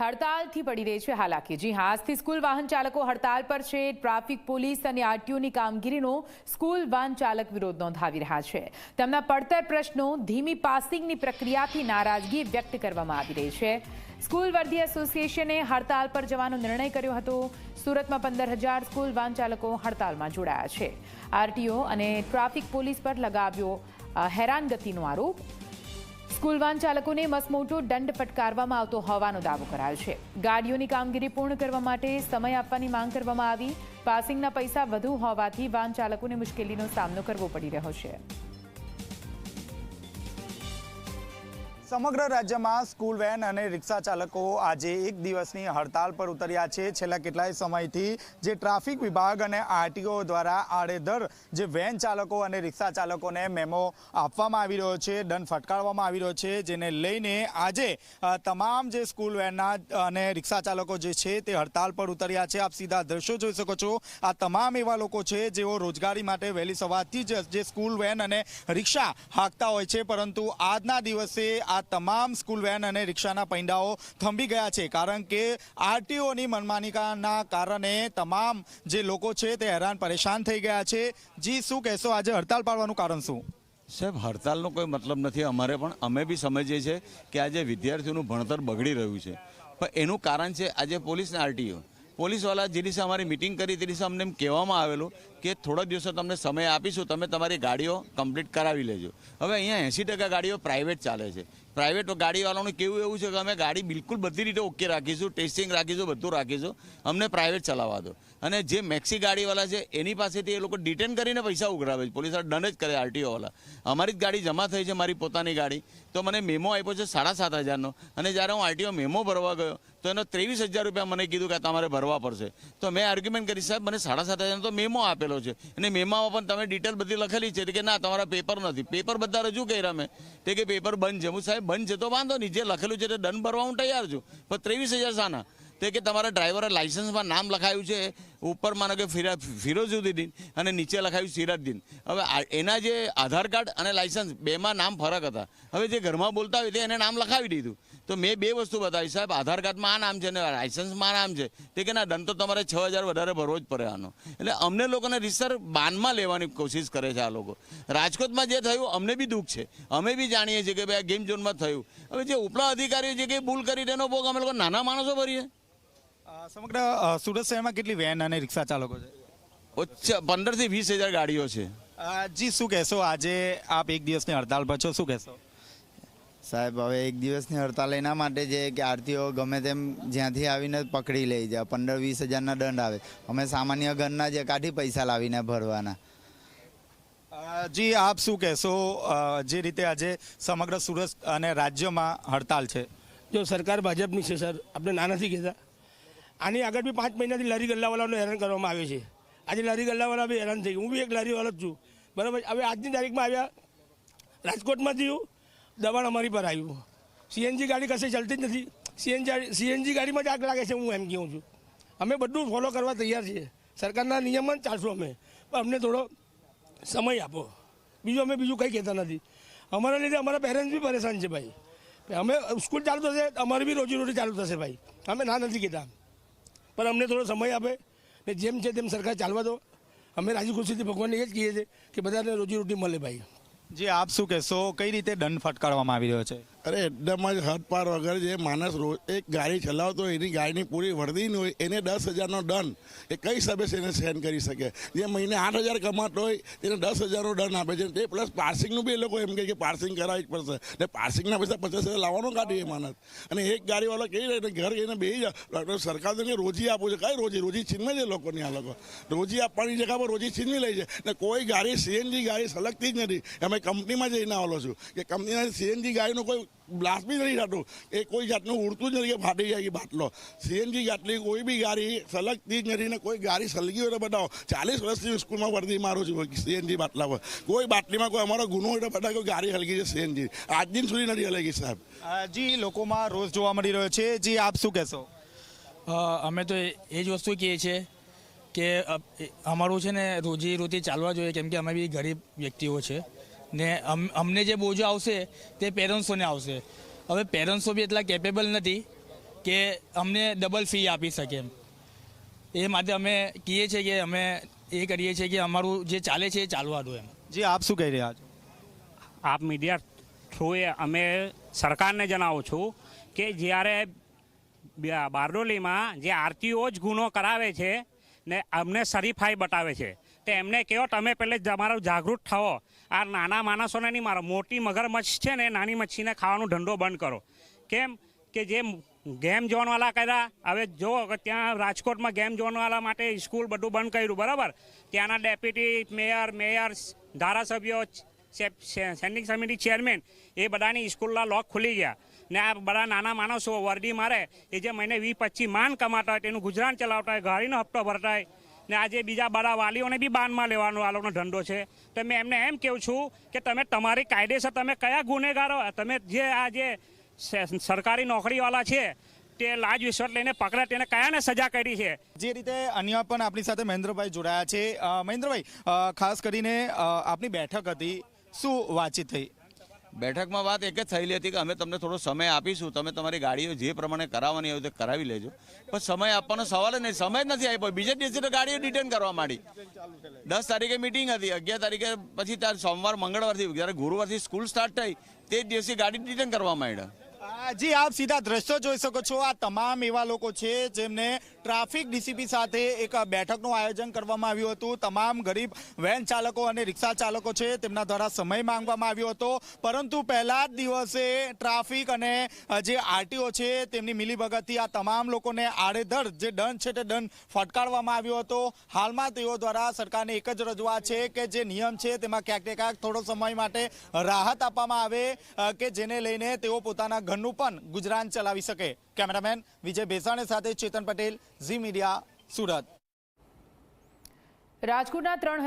હડતાલથી પડી રહી છે હાલાકી. જી હા, આજથી સ્કૂલ વાહન ચાલકો હડતાલ પર છે. ટ્રાફિક પોલીસ અને આરટીઓની કામગીરીનો સ્કૂલ વાહન ચાલક વિરોધ નોંધાવી રહ્યા છે. તેમના પડતર પ્રશ્નો, ધીમી પાસિંગની પ્રક્રિયાથી નારાજગી વ્યક્ત કરવામાં આવી રહી છે. સ્કૂલ વર્ધી એસોસિએશને હડતાલ પર જવાનો નિર્ણય કર્યો હતો. સુરતમાં પંદર હજાર સ્કૂલ વાહન ચાલકો હડતાલમાં જોડાયા છે. આરટીઓ અને ટ્રાફિક પોલીસ પર લગાવ્યો હેરાનગતિનો આરોપ. સ્કૂલ વાહન ચાલકોને મસમોટો દંડ ફટકારવામાં આવતો હોવાનો દાવો કરાયો છે. ગાડીઓની કામગીરી પૂર્ણ કરવા માટે સમય આપવાની માંગ કરવામાં આવી. પાસિંગના પૈસા વધુ હોવાથી વાહન ચાલકોને મુશ્કેલીનો સામનો કરવો પડી રહ્યો છે. સમગ્ર રાજ્યમાં સ્કૂલ વેન અને રિક્ષા ચાલકો આજે એક દિવસની હડતાલ પર ઉતર્યા છે. છેલ્લા કેટલાય સમયથી જે ટ્રાફિક વિભાગ અને આરટીઓ દ્વારા આડેધર જે વેન ચાલકો અને રિક્ષા ચાલકોને મેમો આપવામાં આવી રહ્યો છે, દંડ ફટકારવામાં આવી રહ્યો છે, જેને લઈને આજે તમામ જે સ્કૂલ વેનના અને રિક્ષા ચાલકો જે છે તે હડતાલ પર ઉતર્યા છે. આપ સીધા દ્રશ્યો જોઈ શકો છો. આ તમામ એવા લોકો છે જેઓ રોજગારી માટે વહેલી સવારથી જ જે સ્કૂલ વેન અને રિક્ષા હાંકતા હોય છે. પરંતુ આજના દિવસે આ તમામ સ્કૂલ વેન અને રિક્ષાના પૈંડાઓ થંભી ગયા છે, કારણ કે આરટીઓની મનમાનિકાના કારણે તમામ જે લોકો છે તે હેરાન પરેશાન થઈ ગયા છે. જી, શું કહેશો? આજે હડતાલ પાડવાનું કારણ શું? સાહેબ, હડતાલનો કોઈ મતલબ નથી. અમારે પણ, અમે બી સમજીએ છીએ કે આજે વિદ્યાર્થીઓનું ભણતર બગડી રહ્યું છે. પણ એનું કારણ છે આજે પોલીસ ને આરટીઓ. પોલીસવાળા જે દિવસે અમારી મિટિંગ કરી, તે દિવસે અમને એમ કહેવામાં આવેલું કે થોડા દિવસો તમને સમય આપીશું, તમે તમારી ગાડીઓ કમ્પ્લીટ કરાવી લેજો. હવે અહીંયા એંસી ટકા ગાડીઓ પ્રાઇવેટ ચાલે છે. પ્રાઇવેટ ગાડીવાળાનું કેવું એવું છે કે અમે ગાડી બિલકુલ બધી રીતે ઓકે રાખીશું ટેસ્ટિંગ રાખીશું, બધું રાખીશું, અમને પ્રાઇવેટ ચલાવવા દો. અને જે મેક્સી ગાડીવાળા છે, એની પાસેથી એ લોકો ડિટેન કરીને પૈસા ઉઘરાવે છે. પોલીસ દંડ જ કરે આરટીઓવાળા અમારી જ ગાડી જમા થઈ છે, મારી પોતાની ગાડી. તો મને મેમો આપ્યો છે સાડા સાત હજારનો. અને જ્યારે હું આરટીઓ મેમો ભરવા ગયો, તો એનો ત્રેવીસ હજાર રૂપિયા મને કીધું કે તમારે ભરવા પડશે. તો મેં આર્ગ્યુમેન્ટ કરી, સાહેબ, મને સાડા સાત હજારનો તો મેમો આપેલો છે. અને મેમામાં પણ તમે ડિટેલ બધી લખેલી છે. કે ના, તમારા પેપર નથી. પેપર બધા રજૂ કર્યા મેં. તે કે પેપર બંધ છે. હું સાહેબ, બંધ છે તો વાંધો નહીં. જે લખેલું છે તે દંડ ભરવા હું તૈયાર છું. પણ ત્રેવીસ હજાર સાના તે કે તમારા ડ્રાઈવરે લાઇસન્સમાં નામ લખાયું છે. ઉપર માનો કે ફિરા, ફિરોઝુદ્દીન અને નીચે લખાયું સિરાજદ્દીન. હવે એના જે આધાર કાર્ડ અને લાઇસન્સ બેમાં નામ ફરક હતા. હવે જે ઘરમાં બોલતા હોય તે એને નામ લખાવી દીધું. તો મેં બે વસ્તુ બતાવી, સાહેબ. આધાર કાર્ડમાં આ નામ છે ને લાઇસન્સમાં નામ છે. તે કે ના, દંડ તો તમારે છ હજાર વધારે ભરવો જ પડે આનો. એટલે અમને લોકોને રીસર બાનમાં લેવાની કોશિશ કરે છે આ લોકો. રાજકોટમાં જે થયું, અમને બી દુઃખ છે. અમે બી જાણીએ છીએ કે ભાઈ આ ગેમ ઝોનમાં થયું. હવે જે ઉપલા અધિકારીઓ જે કંઈ ભૂલ કરી, તેનો ભોગ અમે લોકો નાના માણસો ભરીએ. સમગ્ર સુરત શહેરમાં કેટલી વેન અને રિક્ષા ચાલકો છે? ઓછા પંદરથી વીસ હજાર ગાડીઓ છે. જી શું કહેશો? આજે આપ એક દિવસની હડતાલ પર છો શું કહેશો? સાહેબ હવે એક દિવસની હડતાલ એના માટે છે કે આરતીઓ ગમે તેમ જ્યાંથી આવીને પકડી લઈ જાય પંદર વીસ હજારના દંડ આવે. અમે સામાન્ય ઘરના જે કાઢી પૈસા લાવીને ભરવાના. જી આપ શું કહેશો? જે રીતે આજે સમગ્ર સુરત અને રાજ્યમાં હડતાલ છે. જો સરકાર ભાજપની છે સર આપણે ના નથી કહેતા. આની આગળ બી પાંચ મહિનાથી લારી ગલ્લાવાળાનું હેરાન કરવામાં આવે છે. આજે લારી ગલ્લાવાળા બી હેરાન થઈ હું બી એક લારીવાળો જ છું. બરાબર? હવે આજની તારીખમાં આવ્યા. રાજકોટમાં થયું. દબાણ અમારી પર આવ્યું. સીએનજી ગાડી કશે ચાલતી જ નથી. સીએનજી સીએનજી ગાડીમાં જ આગ લાગે છે હું એમ કહું છું. અમે બધું ફોલો કરવા તૈયાર છીએ. સરકારના નિયમમાં જ ચાલશું અમે. પણ અમને થોડો સમય આપો. બીજું અમે બીજું કંઈ કહેતા નથી. અમારા લીધે અમારા પેરેન્ટ્સ બી પરેશાન છે ભાઈ. અમે સ્કૂલ ચાલુ થશે, અમારી બી રોજીરોટી ચાલુ થશે ભાઈ. અમે ના નથી કહેતા. પણ અમને થોડો સમય આપે ને જેમ છે તેમ સરકાર ચાલવા દો. અમે રાજી ખુશીથી ભગવાનને એ જ કહીએ છીએ કે બધાને રોજીરોટી મળે ભાઈ. જે, આપ શું કહેશો? કઈ રીતે દંડ ફટકારવામાં આવી રહ્યો છે? અરે એકદમ જ હદપાર વગર જે માણસ રોજ એક ગાડી ચલાવતો હોય, એની ગાડીની પૂરી વર્દી ન હોય, એને દસ હજારનો દંડ એ કઈ હિસાબે એને સહન કરી શકે? જે મહિને આઠ હજાર કમાતો હોય એને દસ હજારનો દંડ આપે છે. તે પ્લસ પાર્સિંગનું બી એ લોકો એમ કહે કે પાર્સિંગ કરાવવી જ પડશે. એટલે પાર્સિંગના પૈસા પચાસ હજાર લાવવાનો કાઢી એ માણસ. અને એક ગાડીવાળો કહી રહે ઘર જઈને બેસી જાય સરકાર તો રોજી આપું છે. કઈ રોજી? રોજી છીનવે છે લોકોની આ લોકો. રોજી આપવાની જગ્યા પર રોજી છીનવી લે છે. ને કોઈ ગાડી સીએનજી ગાડી સલગતી જ નથી. અમે કંપનીમાં જઈને આવેલો છું કે કંપનીના સીએનજી ગાડીનું કોઈ બ્લાસ્ટ બી નથી થતું. એ કોઈ જાતનું ઉડતું જ નથી કે ફાટી જાય બાટલો. સીએનજી ગાટલી કોઈ બી ગાડી સલગતી જ નથી ને કોઈ ગાડી સલગી હોય તો બતાવો. ચાલીસ વર્ષથી સ્કૂલમાં વર્દી મારું છું સીએનજી બાટલા પર. કોઈ બાટલીમાં કોઈ અમારો ગુનો હોય તો બતાવો કોઈ ગાડી હલગી છે સીએનજી. આજ દિન સુધી નથી હલગી સાહેબ. જી લોકોમાં રોજ જોવા મળી રહ્યો છે. જી આપ શું કહેશો? અમે તો એ એ જ વસ્તુ કહીએ છીએ કે અમારું છે ને રોજી રોજી ચાલવા જોઈએ કેમ કે અમે બી ગરીબ વ્યક્તિઓ છે. ને અમ- અમને જે બોજો આવશે તે પેરેન્ટ્સોને આવશે. હવે પેરેન્ટ્સો બી એટલા કેપેબલ નથી કે અમને ડબલ ફી આપી શકે એમ. એ માટે અમે કહીએ છીએ કે અમે એ કરીએ છીએ કે અમારું જે ચાલે છે એ ચાલવા દો એમ. જે આપ શું કહી રહ્યા છો? આપ મીડિયા થ્રુએ અમે સરકારને જણાવું છું કે જ્યારે બ- બારડોલીમાં જે આરટીઓ જ ગુનો કરાવે છે ને અમને સરીફાઈ બતાવે છે તો એમને કહો તમે પહેલે તમારો જાગૃત થવો. આ નાના માણસોને નહીં મારો, મોટી મગરમચ્છ છે ને નાની મચ્છીને ખાવાનો ધંધો બંધ કરો. કેમ કે જે ગેમ ઝોનવાળા કર્યા, હવે જો ત્યાં રાજકોટમાં ગેમ ઝોનવાળા માટે સ્કૂલ બધું બંધ કર્યું, બરાબર? ત્યાંના ડેપ્યુટી મેયર મેયર, ધારાસભ્યો સે- સે- સ્ટેન્ડિંગ સમિતિ ચેરમેન, એ બધાની સ્કૂલના લોક ખુલી ગયા. ને આ બધા નાના માણસો વર્દી મારે, એ જે મહિને વી પચીસ માન કમાતા હોય તેનું ગુજરાન ચલાવતા હોય ગાડીનો હપ્તો ભરતા હોય ને આજે બીજા બધા વાલીઓને બી બાનમાં લેવાનો આ ધંધો છે. તો મેં એમને એમ કહું છું કે તમે તમારી કાયદેસર તમે કયા ગુનેગારો, તમે જે આ જે સરકારી નોકરીવાળા છે, તે લાજ વિશ્વાસ લઈને પકડે તેને કયાને સજા કરી છે? જે રીતે અન્ય પણ આપણી સાથે મહેન્દ્રભાઈ જોડાયા છે. મહેન્દ્રભાઈ ખાસ કરીને આપની બેઠક હતી. શું વાતચીત થઈ? બેઠકમાં વાત એક જ થયેલી હતી કે અમે તમને થોડો સમય આપીશું, તમે તમારી ગાડીઓ જે પ્રમાણે કરાવવાની હોય તે કરાવી લેજો. પણ સમય આપવાનો સવાલ જ નહીં, સમય જ નથી આપ્યો. બીજા દિવસે તો ગાડીઓ ડિટેન કરવા માંડી. દસ તારીખે મિટિંગ હતી, અગિયાર તારીખે પછી ત્યારે સોમવાર, મંગળવારથી, જ્યારે ગુરુવારથી સ્કૂલ સ્ટાર્ટ થઈ, તે જ દિવસે ગાડી ડિટેન કરવા માંડ્યા. જી, આપ સીધા દ્રશ્યો જોઈ શકો છો. આ તમામ એવા લોકો છે જેમને ટ્રાફિક ડીસીપી સાથે એક બેઠકનું આયોજન કરવામાં આવ્યું હતું. તમામ ગરીબ વેન ચાલકો અને રિક્ષા ચાલકો છે તેમના દ્વારા સમય માંગવામાં આવ્યો હતો. પરંતુ પહેલા જ દિવસે ટ્રાફિક અને જે આરટીઓ છે તેમની મિલીભગતથી આ તમામ લોકોને આડેધડ જે દંડ છે તે દંડ ફટકારવામાં આવ્યો હતો. હાલમાં તેઓ દ્વારા સરકારને એક જ રજૂઆત છે કે જે નિયમ છે તેમાં ક્યાંક ને ક્યાંક થોડો સમય માટે રાહત આપવામાં આવે કે જેને લઈને તેઓ પોતાના ઘરનું પણ ગુજરાન ચલાવી શકે. કેમેરામેન વિજય ભેસાણે સાથે ચેતન પટેલ, ઝી મીડિયા, સુરત. રાજકોટના ત્રણ